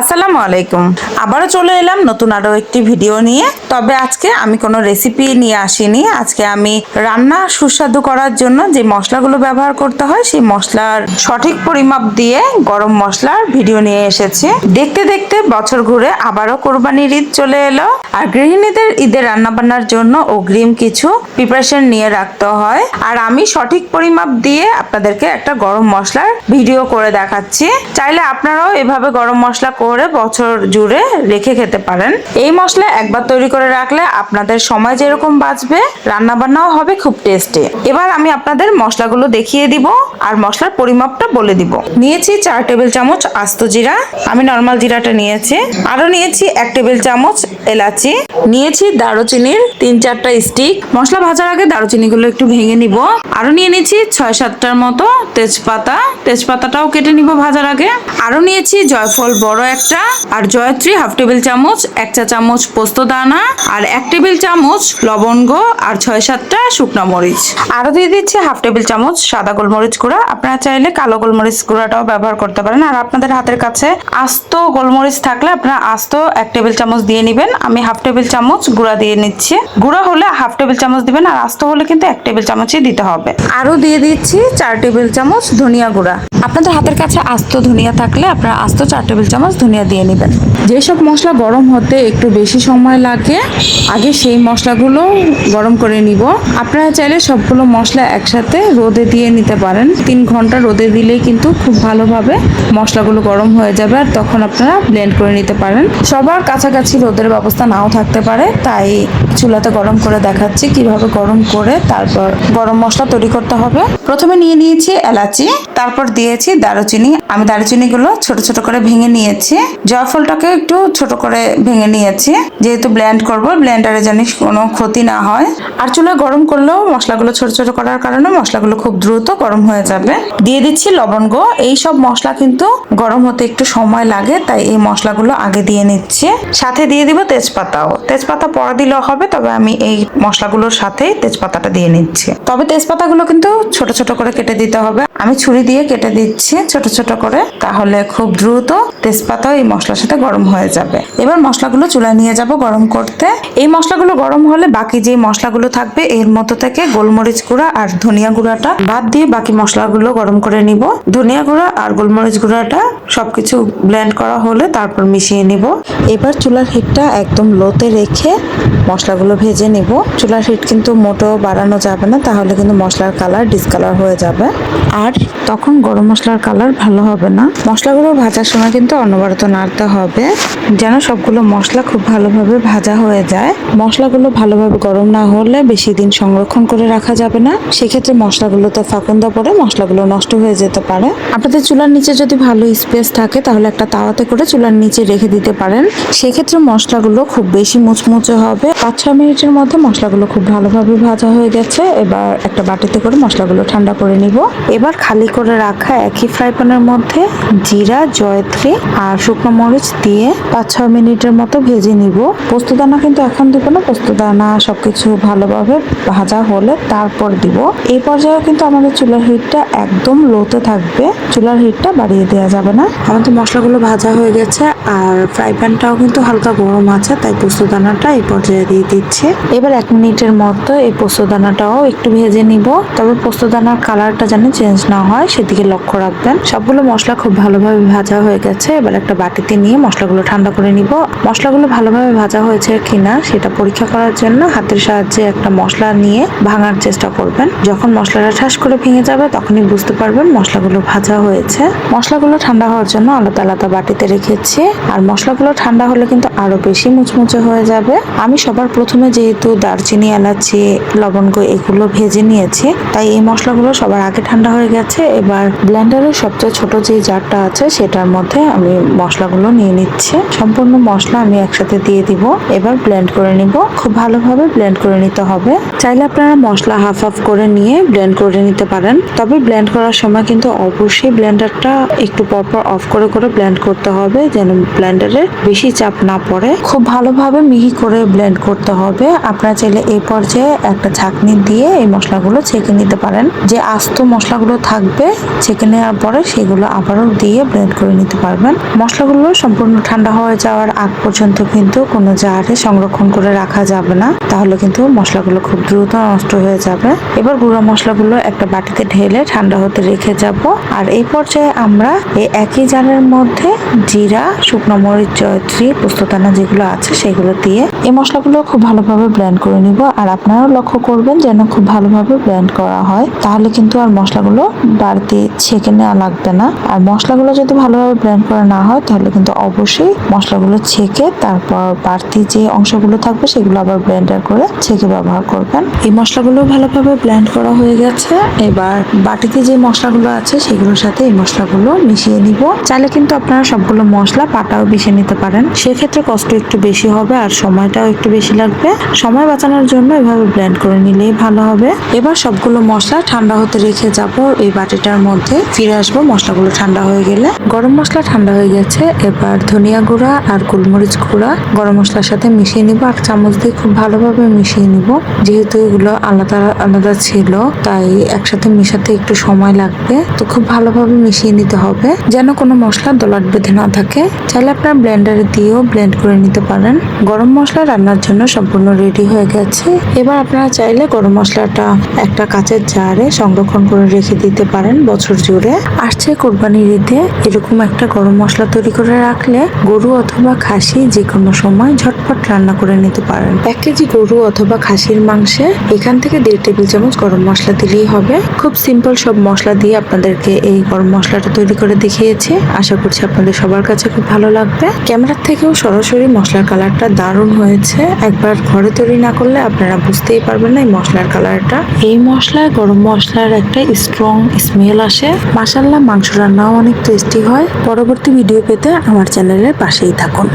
আসসালামু আলাইকুম। আবারও চলে এলাম নতুন আরও একটি ভিডিও নিয়ে। তবে আজকে আমি কোনো রেসিপি নিয়ে আসিনি। আজকে আমি রান্না সুস্বাদু করার জন্য যে মশলাগুলো ব্যবহার করতে হয়, সেই মশলার সঠিক পরিমাপ দিয়ে গরম মশলার ভিডিও নিয়ে এসেছি। দেখতে দেখতে বছর ঘুরে আবারও কোরবানির ঈদ চলে এলো। আর গৃহিণীদের ঈদের রান্নাবান্নার জন্য অগ্রিম কিছু প্রিপারেশন নিয়ে রাখতে হয়। আর আমি সঠিক পরিমাপ দিয়ে আপনাদেরকে একটা গরম মশলার ভিডিও করে দেখাচ্ছি। চাইলে আপনারাও এভাবে গরম মশলা করে বছর জুড়ে রেখে খেতে পারেন। এই মশলা একবার তৈরি করে রাখলে আপনাদের সময় যেরকম বাঁচবে রান্না বান্নাও হবে খুব টেস্টি এবার আমি আপনাদের মশলাগুলো দেখিয়ে দিব আর মশলার পরিমাপটা বলে দিব। নিয়েছি চার টেবিল চামচ আস্ত জিরা। আমি নর্মাল জিরাটা নিয়েছি। আরও নিয়েছি এক টেবিল চামচ এলাচি। নিয়েছি দারুচিনির তিন চারটা স্টিক মশলা ভাজার আগে দারুচিনিগুলো একটু ভেঙে নিব। আরও নিয়ে নিয়েছি ছয় সাতটার মতো তেজপাতা। তেজপাতাটাও কেটে নিব ভাজার আগে। আরও নিয়েছি জয়ফল বড় একটা, আর জয়ত্রী হাফ টেবিল চামচ, এক চা চামচ পোস্ত দানা, আর এক টেবিল চামচ লবঙ্গ, আর ছয় সাতটা শুকনো মরিচ। আরও দিয়ে দিচ্ছি হাফ টেবিল চামচ সাদা গোলমরিচ গুঁড়া। আপনারা চাইলে কালো গোলমরিচ গুঁড়াটাও ব্যবহার করতে পারেন। আর আপনাদের হাতের কাছে আস্ত গোলমরিচ থাকলে আপনারা আস্ত এক টেবিল চামচ দিয়ে নেবেন। আমি হাফ টেবিল চামচ গুঁড়া দিয়ে নিচ্ছি। গুঁড়া হলে হাফ টেবিল চামচ দিবেন, আর আস্ত হলে কিন্তু এক টেবিল চামচই দিতে হবে। আরও দিয়ে দিচ্ছি চার টেবিল চামচ ধনিয়া গুঁড়া। আপনাদের হাতের কাছে আস্ত ধনিয়া থাকলে আপনারা আস্ত চার টেবিল চামচ ধনিয়া দিয়ে নেবেন। যেসব মশলা গরম হতে একটু বেশি সময় লাগে, আগে সেই মশলাগুলো গরম করে নিব। আপনারা চাইলে সবগুলো মশলা একসাথে রোদে দিয়ে নিতে পারেন। তিন ঘণ্টা রোদে দিলেই কিন্তু খুব ভালোভাবে মশলাগুলো গরম হয়ে যাবে আর তখন আপনারা ব্লেন্ড করে নিতে পারেন। সবার কাছাকাছি রোদের ব্যবস্থা নাও থাকতে পারে, তাই চুলাতে গরম করে দেখাচ্ছি কীভাবে গরম করে তারপর গরম মশলা তৈরি করতে হবে। প্রথমে নিয়ে নিয়েছি এলাচি, তারপর দিয়েছি দারুচিনি। আমি দারুচিনিগুলো ছোট ছোট করে ভেঙে নিয়েছি। জয়ফলটাকে একটু ছোট করে ভেঙে নিয়েছি। যেহেতু ব্লেন্ড করব ব্লেন্ডারে জানিস কোনো ক্ষতি না হয়। আর চুলা গরম করলেও মশলাগুলো ছোট ছোট করার কারণে মশলাগুলো খুব দ্রুত গরম হয়ে যাবে। দিয়ে দিচ্ছি লবঙ্গ এই সব মশলা কিন্তু গরম হতে একটু সময় লাগে, তাই এই মশলাগুলো আগে দিয়ে নিচ্ছি। সাথে দিয়ে দিব তেজপাতাও। তেজপাতা পরে দিলেও হবে, তবে আমি এই মশলাগুলোর সাথে তেজপাতাটা দিয়ে নিচ্ছি। তবে তেজপাতাগুলো কিন্তু ছোট ছোট করে কেটে দিতে হবে। আমি ছুরি দিয়ে কেটে দিচ্ছি ছোট ছোট করে, তাহলে খুব দ্রুত তেজপাতা এই মশলার সাথে গরম হয়ে যাবে। এবার মশলাগুলো চুলায় নিয়ে যাব গরম করতে। এই মশলাগুলো গরম হলে বাকি যে মশলাগুলো থাকবে, এর মতো থেকে গোলমরিচ গুঁড়া আর ধনিয়া গুঁড়াটা বাদ দিয়ে বাকি মশলাগুলো গরম করে নিব। ধনিয়া গুঁড়া আর গোলমরিচ গুঁড়াটা সবকিছু ব্লেন্ড করা হলে তারপর মিশিয়ে নিব। এবার চুলার হিটটা একদম লোতে রেখে মশলাগুলো ভেজে নিব। চুলার হিট কিন্তু মোটো বাড়ানো যাবে না, তাহলে কিন্তু মশলার কালার ডিসকালার হয়ে যাবে। আর তখন গরম মশলার কালার ভালো হবে না। মশলাগুলো ভাজার সময় কিন্তু অনবরত নাড়তে হবে। যেন সবগুলো মশলা খুব ভালোভাবে ভাজা হয়ে যায়। মশলাগুলো ভালোভাবে গরম না হলে বেশি দিন সংরক্ষণ করে রাখা যাবে না। সেক্ষেত্রে মশলাগুলোতে ফাকুন্দা পড়ে, মশলাগুলো নষ্ট হয়ে যেতে পারে। আপনাদের চুলার নিচে যদি ভালো স্পেস থাকে, তাহলে একটা তাওয়াতে করে চুলার নিচে রেখে দিতে পারেন। সেক্ষেত্রে মশলাগুলো খুব বেশি মুচমুচে হবে। পাঁচ ছ মিনিটের মধ্যে মশলাগুলো খুব ভালোভাবে ভাজা হয়ে গেছে। এবার একটা বাটিতে করে মশলাগুলো ঠান্ডা করে নিব। এবার খালি করে রাখা একই ফ্রাই প্যানের মধ্যে জিরা, জয়ত্রী আর শুকনো মরিচ দিয়ে পাঁচ ছয় মিনিটের মতো ভেজে নিব। পোস্তদানা কিন্তু এখন দিব না। পোস্তদানা সবকিছু ভালোভাবে ভাজা হলে তারপর দিব। এই পর্যায়ে কিন্তু আমাদের চুলার হিটটা একদম লোতে থাকবে। চুলার হিটটা বাড়িয়ে দেওয়া যাবে না। আমাদের মশলাগুলো ভাজা হয়ে গেছে আর ফ্রাই প্যানটাও কিন্তু হালকা গরম আছে, তাই পোস্তদানাটা এই পর্যায়ে দিয়ে দিচ্ছে। এবার এক মিনিটের মতো এই পোস্তদানাটাও একটু ভেজে নিব। তবে পোস্তদানার কালারটা যেন চেঞ্জ না হয়, সেদিকে লক্ষ্য রাখবেন। সবগুলো মশলা খুব ভালোভাবে ভাজা হয়ে গেছে। এবার একটা বাটিতে নিয়ে মশলাগুলো ঠান্ডা করে নিব। মশলাগুলো ভালোভাবে ভাজা হয়েছে কিনা সেটা পরীক্ষা করার জন্য হাতের সাহায্যে একটা মশলা নিয়ে ভাঙার চেষ্টা করবেন। যখন মশলাটা ঠাস করে ভেঙে যাবে তখনই বুঝতে পারবেন মশলাগুলো ভাজা হয়েছে। মশলাগুলো ঠান্ডা হওয়ার জন্য আলাদা আলাদা বাটিতে রেখেছি। আর মশলাগুলো ঠান্ডা হলে কিন্তু আরও বেশি মুচমুচে হয়ে যাবে। আমি সবার প্রথমে যেহেতু দারচিনি, এলাচি, লবঙ্গ এগুলো ভেজে নিয়েছি, তাই এই মশলাগুলো সবার আগে ঠান্ডা হয়ে গেছে। এবার ব্লেন্ডারের সবচেয়ে ছোট যে জারটা আছে সেটার মধ্যে আমি মশলাগুলো নিয়ে নিচ্ছে। সম্পূর্ণ মশলা আমি একসাথে দিয়ে দিব। এবার ব্লেন্ড করে নিব। খুব ভালোভাবে ব্লেন্ড করে নিতে হবে। চাইলে আপনারা মশলা হাফ হাফ করে নিয়ে ব্লেন্ড করে নিতে পারেন। তবে ব্লেন্ড করার সময় কিন্তু অবশ্যই ব্লেন্ডারটা একটু পরপর অফ করে করে ব্লেন্ড করতে হবে, যেন ব্লেন্ডারে বেশি চাপ না পড়ে। খুব ভালোভাবে মিহি করে ব্লেন্ড করতে হবে। আপনারা চাইলে এই পর্যায়ে একটা ছাঁকনি দিয়ে এই মশলাগুলো ছেঁকে নিতে পারেন। যে আস্ত মশলাগুলো থাকবে, ছেঁকে নেওয়ার পরে সেগুলো আবারও দিয়ে ব্লেন্ড করে নিতে পারবেন। মশলাগুলো সম্পূর্ণ ঠান্ডা হয়ে যাওয়ার আগ পর্যন্ত কিন্তু কোনো জারে সংরক্ষণ করে রাখা যাবে না। তাহলে কিন্তু মশলাগুলো খুব দ্রুত নষ্ট হয়ে যাবে। এবার গুঁড়ো মশলাগুলো একটা বাটিতে ঢেলে ঠান্ডা হতে রেখে যাব। আর এই পর্যায়ে আমরা এই একই জারের মধ্যে জিরা, শুকনো মরিচ, জয়ত্রী, পোস্তদানা যেগুলো আছে সেগুলো দিয়ে এই মশলাগুলো খুব ভালোভাবে ব্লেন্ড করে নিব। আর আপনারাও লক্ষ্য করবেন যেন খুব ভালোভাবে ব্লেন্ড করা হয়। তাহলে কিন্তু আর মশলাগুলো বাড়তি ছেঁকে নেওয়া লাগবে না। আর মশলাগুলো যদি ভালোভাবে ব্লেন্ড করা না হয় তাহলে কিন্তু অবশ্যই মশলাগুলো ছেঁকে তারপর বাড়তি যে অংশগুলো থাকবে সেগুলো আবার ব্লেন্ডার করে ছেঁকে ব্যবহার করবেন। এই মশলাগুলো ভালোভাবে ব্লেন্ড করা হয়ে গেছে। এবার বাটিতে যে মশলাগুলো আছে সেগুলোর সাথে এই মশলাগুলো মিশিয়ে নিব। চাইলে কিন্তু আপনারা সবগুলো মশলা পাটাও বেছে নিতে পারেন। সেক্ষেত্রে কষ্ট একটু বেশি হবে আর সময়টাও একটু বেশি লাগবে। সময় বাঁচানোর জন্য এভাবে ব্লেন্ড করে নিলেই ভালো হবে। এবার সবগুলো মশলা ঠান্ডা হতে রেখে যাব। এই বাটিটার মধ্যে ফিরে আসব মশলাগুলো ঠান্ডা হয়ে গেলে। গরম মশলা ঠান্ডা হয়ে গেছে এবার ধনিয়া গুঁড়া আর গোলমরিচ গুঁড়া গরম মশলার সাথে মিশিয়ে নিব আর চামচ দিয়ে খুব ভালোভাবে মিশিয়ে নিব। যেহেতু এগুলো আলাদা আলাদা ছিল, তাই একসাথে মিশাতে একটু সময় লাগবে। তো খুব ভালোভাবে মিশিয়ে নিতে হবে। যেন কোনো মশলা দলাট বেঁধে না থাকে। চাইলে আপনার ব্লেন্ডারে দিয়েও ব্লেন্ড করে নিতে পারেন। গরম মশলা রান্নার জন্য সম্পূর্ণ রেডি হয়ে গেছে। এবার আপনারা চাইলে গরম মশলাটা একটা কাঁচের জারে সংরক্ষণ করে রেখে দিতে পারেন বছর জুড়ে। আসছে কোরবানির ঈদে এরকম একটা গরম মশলা তৈরি করে রাখলে গরু অথবা খাসি যে কোনো সময় ঝটপট রান্না করে নিতে পারেন। এক কেজি গরু অথবা খাসির মাংসে এখান থেকে দেড় টেবিল চামচ গরম মশলা দিলেই হবে। খুব সিম্পল সব মশলা দিয়ে আপনাদেরকে এই গরম মশলাটা তৈরি করে দেখিয়েছি। আশা করছি আপনাদের সবার কাছে খুব ভালো লাগবে। ক্যামেরার থেকেও সরাসরি মশলার কালারটা দারুণ হয়েছে। একবার ঘরে তৈরি না করলে আপনারা বুঝতেই পারবেন না এই মশলার কালারটা। এই মশলায় গরম মশলার একটা স্ট্রং স্মেল আসে। মাসাল্লাহ মাংস রান্নাও অনেক টেস্টি হয়। পরবর্তী ভিডিও পেতে আমার চ্যানেলের পাশেই থাকুন।